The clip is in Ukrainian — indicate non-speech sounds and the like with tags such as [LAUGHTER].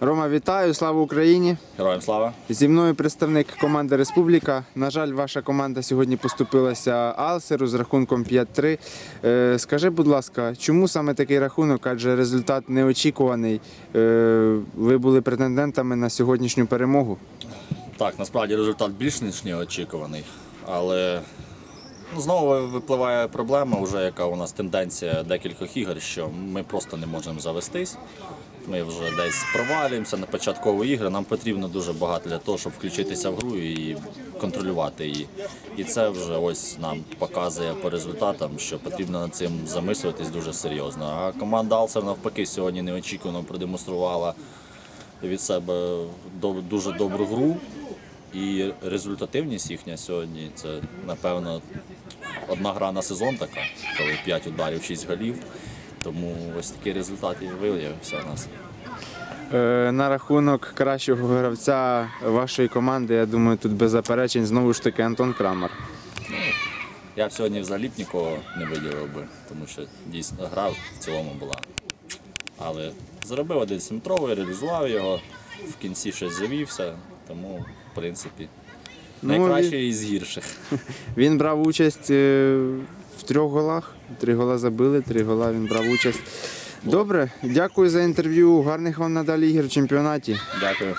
Рома, вітаю, слава Україні! Героям слава. Зі мною представник команди Республіка. На жаль, ваша команда сьогодні поступилася Алсеру з рахунком 5-3. Е, Скажи, будь ласка, чому саме такий рахунок? Адже результат неочікуваний. Е, Ви були претендентами на сьогоднішню перемогу. Так, насправді результат більш ніж неочікуваний, але знову випливає проблема, вже яка у нас тенденція декількох ігор, що ми просто не можемо завестись. Ми вже десь провалюємося на початкові ігри. Нам потрібно дуже багато для того, щоб включитися в гру і контролювати її. І це вже ось нам показує по результатам, що потрібно над цим замислюватись дуже серйозно. А команда Алсер навпаки сьогодні неочікувано продемонструвала від себе дуже добру гру. І результативність їхня сьогодні це, напевно, одна гра на сезон така, коли 5 ударів, 6 голів. Тому ось такий результат і виявився у нас. Е, На рахунок кращого гравця вашої команди, я думаю, тут без заперечень знову ж таки Антон Крамер. Я б сьогодні взагалі б нікого не виділив би, тому що дійсно гра в цілому була. Але зробив один симметровий, реалізував його, в кінці щось завівся, тому, в принципі, Ну, найкращий із гірших. [LAUGHS] Він брав участь е, в трьох голах. Три гола забили, три гола він брав участь. Добре, дякую за інтерв'ю. Гарних вам надалі ігор в чемпіонаті. Дякую.